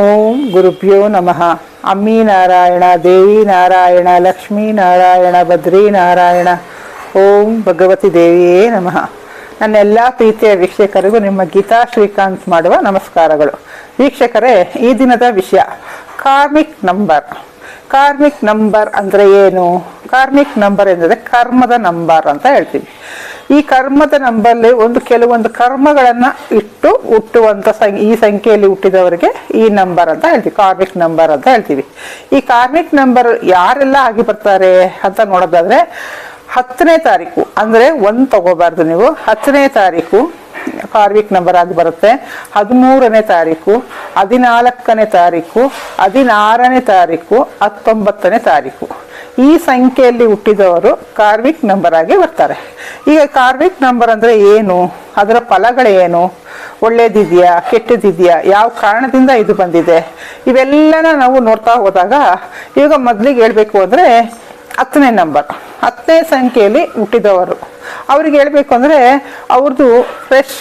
ಓಂ ಗುರುಭ್ಯೋ ನಮಃ. ಅಮ್ಮಿ ನಾರಾಯಣ ದೇವಿ ನಾರಾಯಣ ಲಕ್ಷ್ಮೀ ನಾರಾಯಣ ಬದ್ರಿ ನಾರಾಯಣ ಓಂ ಭಗವತಿ ದೇವಿಯೇ ನಮಃ. ನನ್ನೆಲ್ಲ ಪ್ರೀತಿಯ ವೀಕ್ಷಕರಿಗೂ ನಿಮ್ಮ ಗೀತಾ ಶ್ರೀಕಾಂತ್ ಮಾಡುವ ನಮಸ್ಕಾರಗಳು. ವೀಕ್ಷಕರೇ, ಈ ದಿನದ ವಿಷಯ, ಕಾರ್ಮಿಕ್ ನಂಬರ್. ಕಾರ್ಮಿಕ್ ನಂಬರ್ ಅಂದರೆ ಏನು? ಕಾರ್ಮಿಕ್ ನಂಬರ್ ಎಂದರೆ ಕರ್ಮದ ನಂಬರ್ ಅಂತ ಹೇಳ್ತೀವಿ. ಈ ಕರ್ಮದ ನಂಬರ್ಲಿ ಒಂದು ಕೆಲವೊಂದು ಕರ್ಮಗಳನ್ನ ಇಟ್ಟು ಹುಟ್ಟುವಂತ ಈ ಸಂಖ್ಯೆಯಲ್ಲಿ ಹುಟ್ಟಿದವರಿಗೆ ಈ ನಂಬರ್ ಅಂತ ಹೇಳ್ತೀವಿ, ಕಾರ್ಮಿಕ್ ನಂಬರ್ ಅಂತ ಹೇಳ್ತೀವಿ. ಈ ಕಾರ್ಮಿಕ್ ನಂಬರ್ ಯಾರೆಲ್ಲ ಆಗಿ ಬರ್ತಾರೆ ಅಂತ ನೋಡೋದಾದ್ರೆ, ಹತ್ತನೇ ತಾರೀಕು, ಅಂದ್ರೆ ಒಂದ್ ತಗೋಬಾರ್ದು ನೀವು. ಹತ್ತನೇ ತಾರೀಕು ಕಾರ್ಮಿಕ್ ನಂಬರ್ ಆಗಿ ಬರುತ್ತೆ. ಹದಿಮೂರನೇ ತಾರೀಕು, ಹದಿನಾಲ್ಕನೇ ತಾರೀಕು, ಹದಿನಾರನೇ ತಾರೀಕು, ಹತ್ತೊಂಬತ್ತನೇ ತಾರೀಕು. ಈ ಸಂಖ್ಯೆಯಲ್ಲಿ ಹುಟ್ಟಿದವರು ಕಾರ್ಮಿಕ್ ನಂಬರ್ ಆಗಿ ಬರ್ತಾರೆ. ಈಗ ಕಾರ್ಮಿಕ್ ನಂಬರ್ ಅಂದ್ರೆ ಏನು? ಅದರ ಫಲಗಳೇನು? ಒಳ್ಳೇದಿದೆಯಾ? ಕೆಟ್ಟದಿದೆಯಾ? ಯಾವ ಕಾರಣದಿಂದ ಇದು ಬಂದಿದೆ? ಇವೆಲ್ಲನ ನಾವು ನೋಡ್ತಾ ಹೋದಾಗ ಈಗ ಮೊದಲಿಗೆ ಹೇಳಬೇಕು ಅಂದ್ರೆ ಹತ್ತನೇ ನಂಬರ್. ಹತ್ತನೇ ಸಂಖ್ಯೆಯಲ್ಲಿ ಹುಟ್ಟಿದವರು. ಅವ್ರಿಗೆ ಹೇಳಬೇಕು ಅಂದ್ರೆ ಅವ್ರದ್ದು ಫ್ರೆಶ್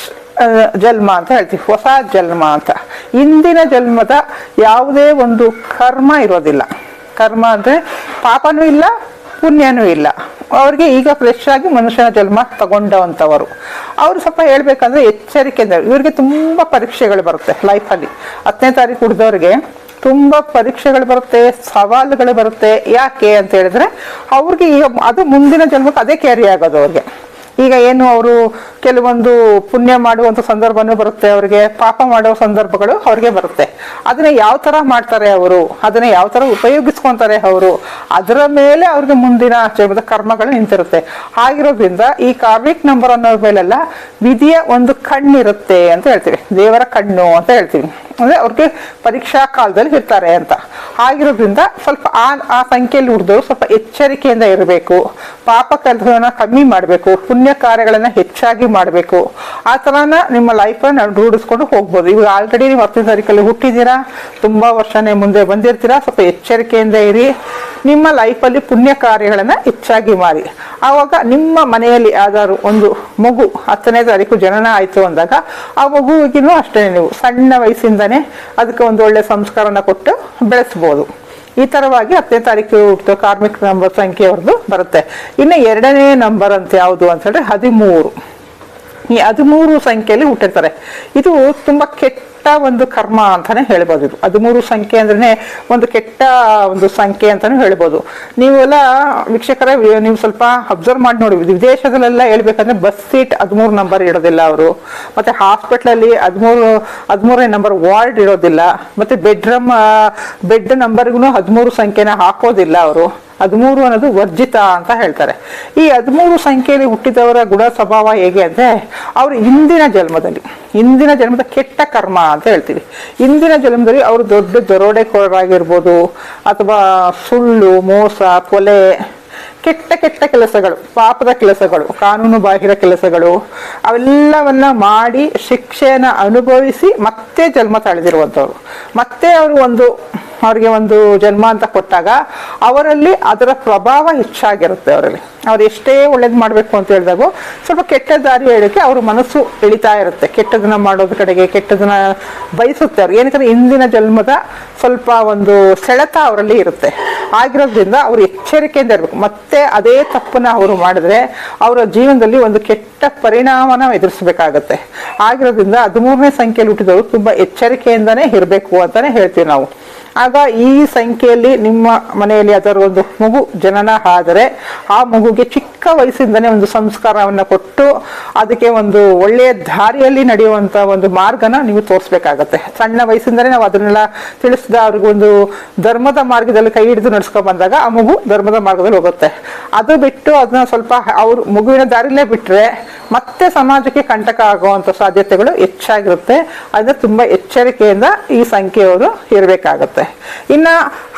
ಜನ್ಮ ಅಂತ ಹೇಳ್ತೀವಿ. ಹೊಸ ಜನ್ಮ ಅಂತ. ಇಂದಿನ ಜನ್ಮದ ಯಾವುದೇ ಒಂದು ಕರ್ಮ ಇರೋದಿಲ್ಲ. ಕರ್ಮ ಅಂದ್ರೆ ಪಾಪನೂ ಇಲ್ಲ, ಪುಣ್ಯನೂ ಇಲ್ಲ. ಅವ್ರಿಗೆ ಈಗ ಫ್ರೆಶ್ ಆಗಿ ಮನುಷ್ಯನ ಜನ್ಮ ತಗೊಂಡವಂಥವರು. ಅವರು ಸ್ವಲ್ಪ ಹೇಳ್ಬೇಕಂದ್ರೆ ಎಚ್ಚರಿಕೆಯಿಂದ ಇವ್ರಿಗೆ ತುಂಬಾ ಪರೀಕ್ಷೆಗಳು ಬರುತ್ತೆ ಲೈಫಲ್ಲಿ ಹತ್ತನೇ ತಾರೀಕು ಹುಡ್ದವ್ರಿಗೆ ತುಂಬಾ ಪರೀಕ್ಷೆಗಳು ಬರುತ್ತೆ, ಸವಾಲುಗಳು ಬರುತ್ತೆ. ಯಾಕೆ ಅಂತ ಹೇಳಿದ್ರೆ ಅವ್ರಿಗೆ ಈಗ ಅದು ಮುಂದಿನ ಜನ್ಮಕ್ಕೆ ಅದೇ ಕ್ಯಾರಿ ಆಗೋದು ಅವ್ರಿಗೆ. ಈಗ ಏನು ಅವರು ಕೆಲವೊಂದು ಪುಣ್ಯ ಮಾಡುವಂತ ಸಂದರ್ಭನೂ ಬರುತ್ತೆ, ಅವರಿಗೆ ಪಾಪ ಮಾಡುವ ಸಂದರ್ಭಗಳು ಅವ್ರಿಗೆ ಬರುತ್ತೆ. ಅದನ್ನ ಯಾವ ತರ ಮಾಡ್ತಾರೆ ಅವರು? ಅದನ್ನ ಯಾವ ತರ ಉಪಯೋಗಿಸ್ಕೊಂತಾರೆ ಅವರು? ಅದರ ಮೇಲೆ ಅವ್ರಿಗೆ ಮುಂದಿನ ಜೀವನದ ಕರ್ಮಗಳು ನಿಂತಿರುತ್ತೆ. ಆಗಿರೋದ್ರಿಂದ ಈ ಕಾರ್ಮಿಕ್ ನಂಬರ್ ಅನ್ನೋ ಮೇಲೆಲ್ಲ ವಿಧಿಯ ಒಂದು ಕಣ್ಣಿರುತ್ತೆ ಅಂತ ಹೇಳ್ತೀವಿ. ದೇವರ ಕಣ್ಣು ಅಂತ ಹೇಳ್ತೀವಿ. ಅಂದ್ರೆ ಅವ್ರಿಗೆ ಪರೀಕ್ಷಾ ಕಾಲದಲ್ಲಿ ಇರ್ತಾರೆ ಅಂತ. ಆಗಿರೋದ್ರಿಂದ ಸ್ವಲ್ಪ ಆ ಆ ಸಂಖ್ಯೆಯಲ್ಲಿ ಉಳಿದವರು ಸ್ವಲ್ಪ ಎಚ್ಚರಿಕೆಯಿಂದ ಇರಬೇಕು. ಪಾಪ ಕೆಲಸವನ್ನ ಕಮ್ಮಿ ಮಾಡಬೇಕು, ಪುಣ್ಯ ಕಾರ್ಯಗಳನ್ನ ಹೆಚ್ಚಾಗಿ ಮಾಡಬೇಕು. ಆ ತರನ ನಿಮ್ಮ ಲೈಫನ್ನು ರೂಢಿಸ್ಕೊಂಡು ಹೋಗ್ಬೋದು. ಇವಾಗ ಆಲ್ರೆಡಿ ನೀವು ಹತ್ತನೇ ತಾರೀಕಲ್ಲಿ ಹುಟ್ಟಿದ್ದೀರಾ, ತುಂಬ ವರ್ಷನೇ ಮುಂದೆ ಬಂದಿರ್ತೀರಾ, ಸ್ವಲ್ಪ ಎಚ್ಚರಿಕೆಯಿಂದ ಇರಿ. ನಿಮ್ಮ ಲೈಫಲ್ಲಿ ಪುಣ್ಯ ಕಾರ್ಯಗಳನ್ನು ಹೆಚ್ಚಾಗಿ ಮಾಡಿ. ಆವಾಗ ನಿಮ್ಮ ಮನೆಯಲ್ಲಿ ಯಾವ್ದಾದ್ರು ಒಂದು ಮಗು ಹತ್ತನೇ ತಾರೀಕು ಜನನ ಆಯಿತು ಅಂದಾಗ, ಆ ಮಗುವಿಗೂ ಅಷ್ಟೇ ನೀವು ಸಣ್ಣ ವಯಸ್ಸಿಂದನೇ ಅದಕ್ಕೆ ಒಂದು ಒಳ್ಳೆ ಸಂಸ್ಕಾರನ ಕೊಟ್ಟು ಬೆಳೆಸ್ಬೋದು. ಈ ತರವಾಗಿ ಹತ್ತನೇ ತಾರೀಕು ಹುಟ್ಟಿದ ಕಾರ್ಮಿಕ ನಂಬರ್ ಸಂಖ್ಯೆ ಅವ್ರದ್ದು ಬರುತ್ತೆ. ಇನ್ನು ಎರಡನೇ ನಂಬರ್ ಅಂತ ಯಾವುದು ಅಂತ ಹೇಳಿದ್ರೆ ಹದಿಮೂರು. ಈ ಹದಿಮೂರು ಸಂಖ್ಯೆಯಲ್ಲಿ ಹುಟ್ಟಿರ್ತಾರೆ. ಇದು ತುಂಬಾ ಕೆಟ್ಟ ಒಂದು ಕರ್ಮ ಅಂತಾನೆ ಹೇಳ್ಬೋದು ಇದು. ಹದಿಮೂರು ಸಂಖ್ಯೆ ಅಂದ್ರೆ ಒಂದು ಕೆಟ್ಟ ಒಂದು ಸಂಖ್ಯೆ ಅಂತಾನು ಹೇಳ್ಬೋದು. ನೀವೆಲ್ಲ ವೀಕ್ಷಕರ, ನೀವು ಸ್ವಲ್ಪ ಅಬ್ಸರ್ವ್ ಮಾಡಿ ನೋಡಿ. ವಿದೇಶದಲ್ಲೆಲ್ಲ ಹೇಳ್ಬೇಕಂದ್ರೆ ಬಸ್ ಸೀಟ್ ಹದಿಮೂರು ನಂಬರ್ ಇಡೋದಿಲ್ಲ ಅವರು. ಮತ್ತೆ ಹಾಸ್ಪಿಟ್ಲಲ್ಲಿ ಹದಿಮೂರು, ಹದಿಮೂರನೇ ನಂಬರ್ ವಾರ್ಡ್ ಇರೋದಿಲ್ಲ ಮತ್ತೆ ಬೆಡ್ರೂಮ್ ಬೆಡ್ ನಂಬರ್ಗೂ ಹದಿಮೂರು ಸಂಖ್ಯೆನ ಹಾಕೋದಿಲ್ಲ ಅವರು. ಹದಿಮೂರು ಅನ್ನೋದು ವರ್ಜಿತ ಅಂತ ಹೇಳ್ತಾರೆ. ಈ ಹದಿಮೂರು ಸಂಖ್ಯೆಯಲ್ಲಿ ಹುಟ್ಟಿದವರ ಗುಣ ಸ್ವಭಾವ ಹೇಗೆ ಅಂದರೆ, ಅವರು ಹಿಂದಿನ ಜನ್ಮದಲ್ಲಿ ಹಿಂದಿನ ಜನ್ಮದ ಕೆಟ್ಟ ಕರ್ಮ ಅಂತ ಹೇಳ್ತೀವಿ. ಹಿಂದಿನ ಜನ್ಮದಲ್ಲಿ ಅವರು ದೊಡ್ಡ ದರೋಡೆಕೋರರಾಗಿರ್ಬೋದು, ಅಥವಾ ಸುಳ್ಳು, ಮೋಸ, ಕೊಲೆ ಕೆಟ್ಟ ಕೆಟ್ಟ ಕೆಲಸಗಳು, ಪಾಪದ ಕೆಲಸಗಳು, ಕಾನೂನು ಬಾಹಿರ ಕೆಲಸಗಳು, ಅವೆಲ್ಲವನ್ನ ಮಾಡಿ ಶಿಕ್ಷೆಯನ್ನ ಅನುಭವಿಸಿ ಮತ್ತೆ ಜನ್ಮ ತಳೆದಿರುವಂಥವ್ರು. ಮತ್ತೆ ಅವರು ಒಂದು, ಅವರಿಗೆ ಒಂದು ಜನ್ಮ ಅಂತ ಕೊಟ್ಟಾಗ ಅವರಲ್ಲಿ ಅದರ ಪ್ರಭಾವ ಹೆಚ್ಚಾಗಿರುತ್ತೆ ಅವರಲ್ಲಿ. ಅವ್ರು ಎಷ್ಟೇ ಒಳ್ಳೇದು ಮಾಡಬೇಕು ಅಂತ ಹೇಳಿದಾಗ ಸ್ವಲ್ಪ ಕೆಟ್ಟ ದಾರಿ ಹೇಳಕ್ಕೆ ಅವ್ರ ಮನಸ್ಸು ಎಳಿತಾ ಇರುತ್ತೆ. ಕೆಟ್ಟದನ್ನ ಮಾಡೋದ್ರ ಕಡೆಗೆ, ಕೆಟ್ಟದನ್ನ ಬಯಸುತ್ತೆ ಅವ್ರು. ಏನಂದ್ರೆ ಇಂದಿನ ಜನ್ಮದ ಸ್ವಲ್ಪ ಒಂದು ಸೆಳೆತ ಅವರಲ್ಲಿ ಇರುತ್ತೆ. ಆಗಿರೋದ್ರಿಂದ ಅವ್ರು ಎಚ್ಚರಿಕೆಯಿಂದ ಇರಬೇಕು. ಮತ್ತೆ ಅದೇ ತಪ್ಪನ್ನ ಅವರು ಮಾಡಿದ್ರೆ ಅವರ ಜೀವನದಲ್ಲಿ ಒಂದು ಕೆಟ್ಟ ಪರಿಣಾಮನ ಎದುರಿಸಬೇಕಾಗತ್ತೆ. ಆಗಿರೋದ್ರಿಂದ ಹದಿಮೂರನೇ ಸಂಖ್ಯೆಯಲ್ಲಿ ಹುಟ್ಟಿದವರು ತುಂಬಾ ಎಚ್ಚರಿಕೆಯಿಂದನೇ ಇರಬೇಕು ಅಂತಾನೆ ಹೇಳ್ತೀವಿ ನಾವು. ಆಗ ಈ ಸಂಖ್ಯೆಯಲ್ಲಿ ನಿಮ್ಮ ಮನೆಯಲ್ಲಿ ಅದರ ಒಂದು ಮಗು ಜನನ ಆದರೆ ಆ ಮಗುಗೆ ಚಿಕ್ಕ ವಯಸ್ಸಿಂದನೇ ಒಂದು ಸಂಸ್ಕಾರವನ್ನು ಕೊಟ್ಟು ಅದಕ್ಕೆ ಒಂದು ಒಳ್ಳೆಯ ದಾರಿಯಲ್ಲಿ ನಡೆಯುವಂಥ ಒಂದು ಮಾರ್ಗನ ನೀವು ತೋರಿಸ್ಬೇಕಾಗತ್ತೆ. ಸಣ್ಣ ವಯಸ್ಸಿಂದನೇ ನಾವು ಅದನ್ನೆಲ್ಲ ತಿಳಿಸಿದ ಅವ್ರಿಗೊಂದು ಧರ್ಮದ ಮಾರ್ಗದಲ್ಲಿ ಕೈ ಹಿಡಿದು ನಡ್ಸ್ಕೊಂಡ್ ಬಂದಾಗ ಆ ಮಗು ಧರ್ಮದ ಮಾರ್ಗದಲ್ಲಿ ಹೋಗುತ್ತೆ. ಅದು ಬಿಟ್ಟು ಅದನ್ನ ಸ್ವಲ್ಪ ಅವ್ರು ಮಗುವಿನ ದಾರಿಲೇ ಬಿಟ್ಟರೆ ಮತ್ತೆ ಸಮಾಜಕ್ಕೆ ಕಂಟಕ ಆಗುವಂತ ಸಾಧ್ಯತೆಗಳು ಹೆಚ್ಚಾಗಿರುತ್ತೆ. ಅದನ್ನ ತುಂಬಾ ಎಚ್ಚರಿಕೆಯಿಂದ ಈ ಸಂಖ್ಯೆಯವರು ಇರಬೇಕಾಗತ್ತೆ ಇನ್ನ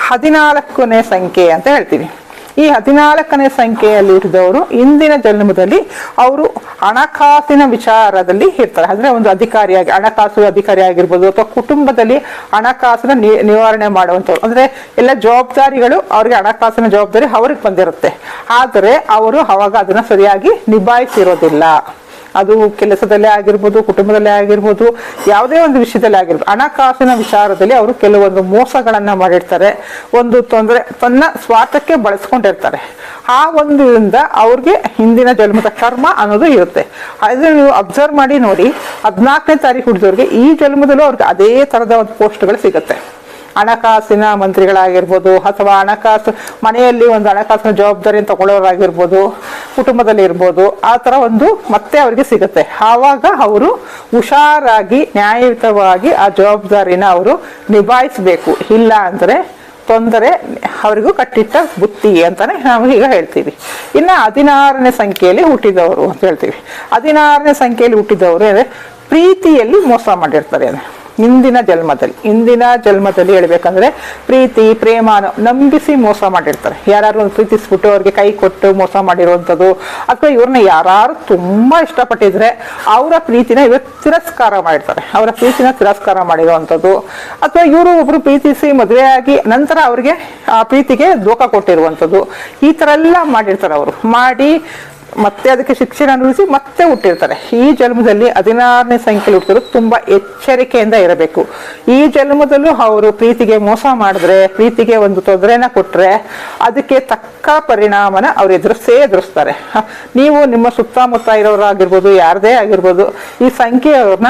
ಹದಿನಾಲ್ಕನೇ ಸಂಖ್ಯೆ ಅಂತ ಹೇಳ್ತೀವಿ. ಈ ಹದಿನಾಲ್ಕನೇ ಸಂಖ್ಯೆಯಲ್ಲಿ ಇರಿದವರು ಇಂದಿನ ಜನ್ಮದಲ್ಲಿ ಅವರು ಹಣಕಾಸಿನ ವಿಚಾರದಲ್ಲಿ ಇರ್ತಾರೆ. ಅಂದ್ರೆ ಒಂದು ಅಧಿಕಾರಿಯಾಗಿ, ಹಣಕಾಸು ಅಧಿಕಾರಿ ಆಗಿರ್ಬೋದು ಅಥವಾ ಕುಟುಂಬದಲ್ಲಿ ಹಣಕಾಸಿನ ನಿವಾರಣೆ ಮಾಡುವಂಥವ್ರು. ಅಂದ್ರೆ ಎಲ್ಲ ಜವಾಬ್ದಾರಿಗಳು ಅವ್ರಿಗೆ ಹಣಕಾಸಿನ ಜವಾಬ್ದಾರಿ ಅವ್ರಿಗೆ ಬಂದಿರುತ್ತೆ. ಆದರೆ ಅವರು ಅವಾಗ ಅದನ್ನ ಸರಿಯಾಗಿ ನಿಭಾಯಿಸಿರೋದಿಲ್ಲ. ಅದು ಕೆಲಸದಲ್ಲೇ ಆಗಿರ್ಬೋದು, ಕುಟುಂಬದಲ್ಲೇ ಆಗಿರ್ಬೋದು, ಯಾವುದೇ ಒಂದು ವಿಷಯದಲ್ಲಿ ಆಗಿರ್ಬೋದು. ಹಣಕಾಸಿನ ವಿಚಾರದಲ್ಲಿ ಅವರು ಕೆಲವೊಂದು ಮೋಸಗಳನ್ನು ಮಾಡಿರ್ತಾರೆ. ಒಂದು ತೊಂದರೆ, ತನ್ನ ಸ್ವಾರ್ಥಕ್ಕೆ ಬಳಸ್ಕೊಂಡಿರ್ತಾರೆ. ಆ ಒಂದರಿಂದ ಅವ್ರಿಗೆ ಹಿಂದಿನ ಜನ್ಮದ ಕರ್ಮ ಅನ್ನೋದು ಇರುತ್ತೆ. ಅದನ್ನ ನೀವು ಅಬ್ಸರ್ವ್ ಮಾಡಿ ನೋಡಿ, ಹದಿನಾಲ್ಕನೇ ತಾರೀಕು ಹುಡಿದವ್ರಿಗೆ ಈ ಜನ್ಮದಲ್ಲೂ ಅವ್ರಿಗೆ ಅದೇ ತರದ ಒಂದು ಪೋಸ್ಟ್ಗಳು ಸಿಗುತ್ತೆ. ಹಣಕಾಸಿನ ಮಂತ್ರಿಗಳಾಗಿರ್ಬೋದು ಅಥವಾ ಹಣಕಾಸು ಮನೆಯಲ್ಲಿ ಒಂದು ಹಣಕಾಸಿನ ಜವಾಬ್ದಾರಿಯನ್ನು ತಗೊಳ್ಳೋರಾಗಿರ್ಬೋದು, ಕುಟುಂಬದಲ್ಲಿ ಇರ್ಬೋದು, ಆ ಥರ ಒಂದು ಮತ್ತೆ ಅವರಿಗೆ ಸಿಗುತ್ತೆ. ಆವಾಗ ಅವರು ಹುಷಾರಾಗಿ, ನ್ಯಾಯಯುತವಾಗಿ ಆ ಜವಾಬ್ದಾರಿನ ಅವರು ನಿಭಾಯಿಸಬೇಕು. ಇಲ್ಲ ಅಂದರೆ ತೊಂದರೆ ಅವರಿಗೂ ಕಟ್ಟಿಟ್ಟ ಬುತ್ತಿ ಅಂತಾನೆ ನಾವು ಈಗ ಹೇಳ್ತೀವಿ. ಇನ್ನು ಹದಿನಾರನೇ ಸಂಖ್ಯೆಯಲ್ಲಿ ಹುಟ್ಟಿದವರು ಅಂತ ಹೇಳ್ತೀವಿ. ಹದಿನಾರನೇ ಸಂಖ್ಯೆಯಲ್ಲಿ ಹುಟ್ಟಿದವರು ಅಂದರೆ ಪ್ರೀತಿಯಲ್ಲಿ ಮೋಸ ಮಾಡಿರ್ತಾರೆ. ಅಂದ್ರೆ ಇಂದಿನ ಜನ್ಮದಲ್ಲಿ ಇಂದಿನ ಜನ್ಮದಲ್ಲಿ ಹೇಳ್ಬೇಕಂದ್ರೆ ಪ್ರೀತಿ, ಪ್ರೇಮ ನಂಬಿಸಿ ಮೋಸ ಮಾಡಿರ್ತಾರೆ. ಯಾರು ಒಂದು ಪ್ರೀತಿಸ್ಬಿಟ್ಟು ಅವ್ರಿಗೆ ಕೈ ಕೊಟ್ಟು ಮೋಸ ಮಾಡಿರುವಂಥದ್ದು, ಅಥವಾ ಇವ್ರನ್ನ ಯಾರು ತುಂಬಾ ಇಷ್ಟಪಟ್ಟಿದ್ರೆ ಅವರ ಪ್ರೀತಿನ ಇವರು ತಿರಸ್ಕಾರ ಮಾಡಿರ್ತಾರೆ. ಅವರ ಪ್ರೀತಿನ ತಿರಸ್ಕಾರ ಮಾಡಿರುವಂಥದ್ದು, ಅಥವಾ ಇವರು ಒಬ್ರು ಪ್ರೀತಿಸಿ ಮದುವೆಯಾಗಿ ನಂತರ ಅವ್ರಿಗೆ ಆ ಪ್ರೀತಿಗೆ ದೋಖ ಕೊಟ್ಟಿರುವಂಥದ್ದು, ಈ ಥರ ಎಲ್ಲ ಮಾಡಿರ್ತಾರೆ ಅವರು. ಮಾಡಿ ಮತ್ತೆ ಅದಕ್ಕೆ ಶಿಕ್ಷಣ ಅನುಭವಿಸಿ ಮತ್ತೆ ಹುಟ್ಟಿರ್ತಾರೆ. ಈ ಜನ್ಮದಲ್ಲಿ ಹದಿನಾರನೇ ಸಂಖ್ಯೆಯಲ್ಲಿ ಹುಟ್ಟಿದ್ರು ತುಂಬಾ ಎಚ್ಚರಿಕೆಯಿಂದ ಇರಬೇಕು. ಈ ಜನ್ಮದಲ್ಲೂ ಅವರು ಪ್ರೀತಿಗೆ ಮೋಸ ಮಾಡಿದ್ರೆ, ಪ್ರೀತಿಗೆ ಒಂದು ತೊಂದರೆನ ಕೊಟ್ರೆ ಅದಕ್ಕೆ ತಕ್ಕ ಪರಿಣಾಮನ ಅವ್ರು ಎದುರಿಸೇ ಎದುರಿಸ್ತಾರೆ. ನೀವು ನಿಮ್ಮ ಸುತ್ತಮುತ್ತ ಇರೋರಾಗಿರ್ಬೋದು, ಯಾರದೇ ಆಗಿರ್ಬೋದು, ಈ ಸಂಖ್ಯೆಯವ್ರನ್ನ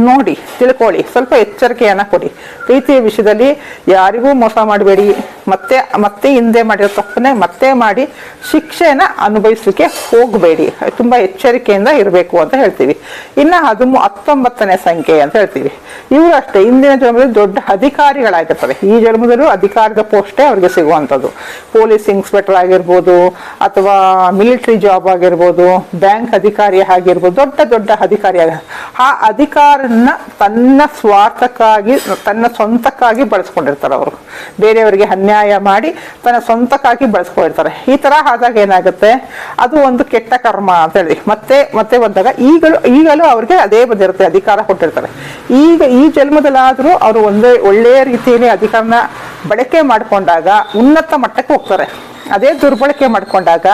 ನೋಡಿ, ತಿಳ್ಕೊಳ್ಳಿ, ಸ್ವಲ್ಪ ಎಚ್ಚರಿಕೆಯನ್ನ ಕೊಡಿ. ಪ್ರೀತಿಯ ವಿಷಯದಲ್ಲಿ ಯಾರಿಗೂ ಮೋಸ ಮಾಡಬೇಡಿ. ಮತ್ತೆ ಮತ್ತೆ ಹಿಂದೆ ಮಾಡಿರೋ ತಪ್ಪನ್ನೇ ಮತ್ತೆ ಮಾಡಿ ಶಿಕ್ಷೆನ ಅನುಭವಿಸಲಿಕ್ಕೆ ಹೋಗಬೇಡಿ. ತುಂಬಾ ಎಚ್ಚರಿಕೆಯಿಂದ ಇರಬೇಕು ಅಂತ ಹೇಳ್ತೀವಿ. ಇನ್ನು ಅದು ಹತ್ತೊಂಬತ್ತನೇ ಸಂಖ್ಯೆ ಅಂತ ಹೇಳ್ತೀವಿ. ಇವರು ಅಷ್ಟೇ ಇಂದಿನ ಜನ್ಮದಲ್ಲಿ ದೊಡ್ಡ ಅಧಿಕಾರಿಗಳಾಗಿರ್ತವೆ. ಈ ಜನ್ಮದಲ್ಲೂ ಅಧಿಕಾರದ ಪೋಸ್ಟೇ ಅವ್ರಿಗೆ ಸಿಗುವಂಥದ್ದು. ಪೊಲೀಸ್ ಇನ್ಸ್ಪೆಕ್ಟರ್ ಆಗಿರ್ಬೋದು, ಅಥವಾ ಮಿಲಿಟರಿ ಜಾಬ್ ಆಗಿರ್ಬೋದು, ಬ್ಯಾಂಕ್ ಅಧಿಕಾರಿ ಆಗಿರ್ಬೋದು, ದೊಡ್ಡ ದೊಡ್ಡ ಅಧಿಕಾರಿ ಆ ಅಧಿಕಾರನ್ನ ತನ್ನ ಸ್ವಾರ್ಥಕ್ಕಾಗಿ, ತನ್ನ ಸ್ವಂತಕ್ಕಾಗಿ ಬಳಸ್ಕೊಂಡಿರ್ತಾರೆ ಅವರು. ಬೇರೆಯವರಿಗೆ ಅನ್ಯಾಯ ಮಾಡಿ ತನ್ನ ಸ್ವಂತಕ್ಕಾಗಿ ಬಳಸ್ಕೊಂಡಿರ್ತಾರೆ ಈ ತರ ಆದಾಗ ಏನಾಗುತ್ತೆ? ಅದು ಒಂದು ಕೆಟ್ಟ ಕರ್ಮ ಅಂತ ಹೇಳಿ. ಮತ್ತೆ ಮತ್ತೆ ಬಂದಾಗ ಈಗಲೂ ಈಗಲೂ ಅವ್ರಿಗೆ ಅದೇ ಬಂದಿರುತ್ತೆ, ಅಧಿಕಾರ ಕೊಟ್ಟಿರ್ತಾರೆ. ಈಗ ಈ ಜನ್ಮದಲ್ಲಾದರೂ ಅವರು ಒಂದೇ ಒಳ್ಳೆಯ ರೀತಿಯಲ್ಲಿ ಅಧಿಕಾರನ ಬಳಕೆ ಮಾಡಿಕೊಂಡಾಗ ಉನ್ನತ ಮಟ್ಟಕ್ಕೆ ಹೋಗ್ತಾರೆ. ಅದೇ ದುರ್ಬಳಕೆ ಮಾಡ್ಕೊಂಡಾಗ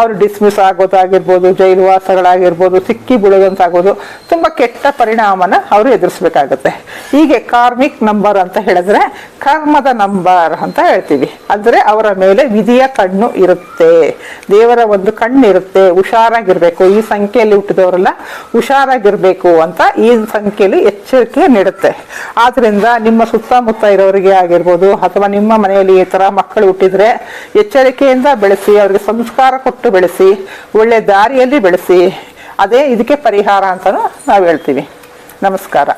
ಅವರು ಡಿಸ್ಮಿಸ್ ಆಗೋದಾಗಿರ್ಬೋದು, ಜೈಲು ವಾಸಗಳಾಗಿರ್ಬೋದು, ಸಿಕ್ಕಿ ಬೀಳೋದಂತಾಗೋದು ತುಂಬ ಕೆಟ್ಟ ಪರಿಣಾಮನ ಅವರು ಎದುರಿಸ್ಬೇಕಾಗತ್ತೆ. ಹೀಗೆ ಕಾರ್ಮಿಕ್ ನಂಬರ್ ಅಂತ ಹೇಳಿದ್ರೆ ಕರ್ಮದ ನಂಬರ್ ಅಂತ ಹೇಳ್ತೀವಿ. ಅಂದರೆ ಅವರ ಮೇಲೆ ವಿಧಿಯ ಕಣ್ಣು ಇರುತ್ತೆ. ದೇವರ ಒಂದು ಕಣ್ಣು ಇರುತ್ತೆ ಹುಷಾರಾಗಿರ್ಬೇಕು. ಈ ಸಂಖ್ಯೆಯಲ್ಲಿ ಹುಟ್ಟಿದವರೆಲ್ಲ, ಹುಷಾರಾಗಿರ್ಬೇಕು ಅಂತ ಈ ಸಂಖ್ಯೆಯಲ್ಲಿ ಎಚ್ಚರಿಕೆ ನೀಡುತ್ತೆ. ಆದ್ರಿಂದ ನಿಮ್ಮ ಸುತ್ತಮುತ್ತ ಇರೋರಿಗೆ ಆಗಿರ್ಬೋದು, ಅಥವಾ ನಿಮ್ಮ ಮನೆಯಲ್ಲಿ ಈ ತರ ಮಕ್ಕಳು ಹುಟ್ಟಿದ್ರೆ ಎಚ್ಚರಿಕೆಯಿಂದ ಬೆಳೆಸಿ, ಅವರಿಗೆ ಸಂಸ್ಕಾರ ಕೊಟ್ಟು ಬೆಳೆಸಿ, ಒಳ್ಳೆ ದಾರಿಯಲ್ಲಿ ಬೆಳೆಸಿ, ಅದೇ ಇದಕ್ಕೆ ಪರಿಹಾರ ಅಂತ ನಾವು ಹೇಳ್ತೀವಿ. ನಮಸ್ಕಾರ.